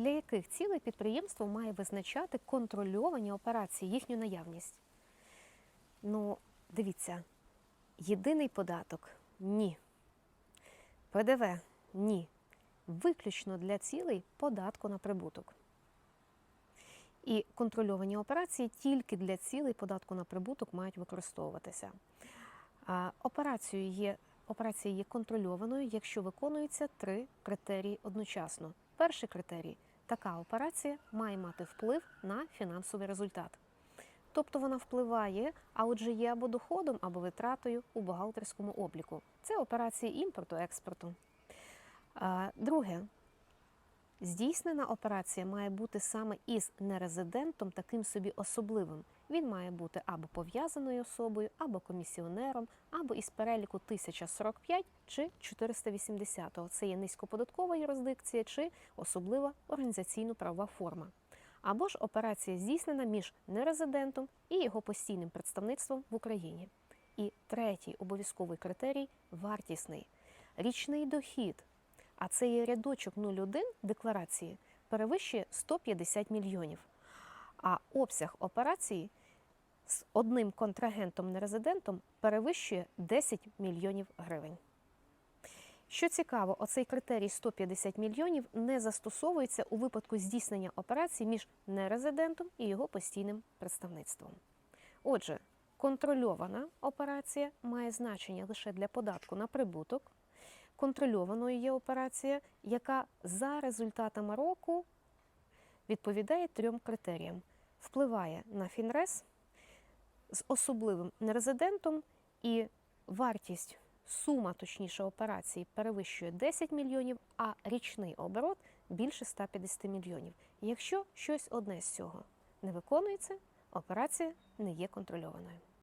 для яких цілей підприємство має визначати контрольовані операції, їхню наявність? Ну, дивіться, єдиний податок ні. ПДВ ні. Виключно для цілей податку на прибуток. І контрольовані операції тільки для цілей податку на прибуток мають використовуватися. Операцію є, операція є контрольованою, якщо виконуються три критерії одночасно. Перший критерій така операція має мати вплив на фінансовий результат. Тобто вона впливає, а отже є або доходом, або витратою у бухгалтерському обліку. Це операції імпорту, експорту. Друге, здійснена операція має бути саме із нерезидентом, таким собі особливим. Він має бути або пов'язаною особою, або комісіонером, або із переліку 1045 чи 480. Це є низькоподаткова юрисдикція чи особлива організаційно-правова форма. Або ж операція здійснена між нерезидентом і його постійним представництвом в Україні. І третій обов'язковий критерій вартісний. Річний дохід, а це є рядочок 01 декларації, перевищує 150 мільйонів. А обсяг операції з одним контрагентом-нерезидентом перевищує 10 мільйонів гривень. Що цікаво, оцей критерій 150 мільйонів не застосовується у випадку здійснення операцій між нерезидентом і його постійним представництвом. Отже, контрольована операція має значення лише для податку на прибуток. Контрольованою є операція, яка за результатами року відповідає трьом критеріям: впливає на фінрес з особливим нерезидентом і вартість сума, точніше, операції перевищує 10 мільйонів, а річний оборот більше 150 мільйонів. Якщо щось одне з цього не виконується, операція не є контрольованою.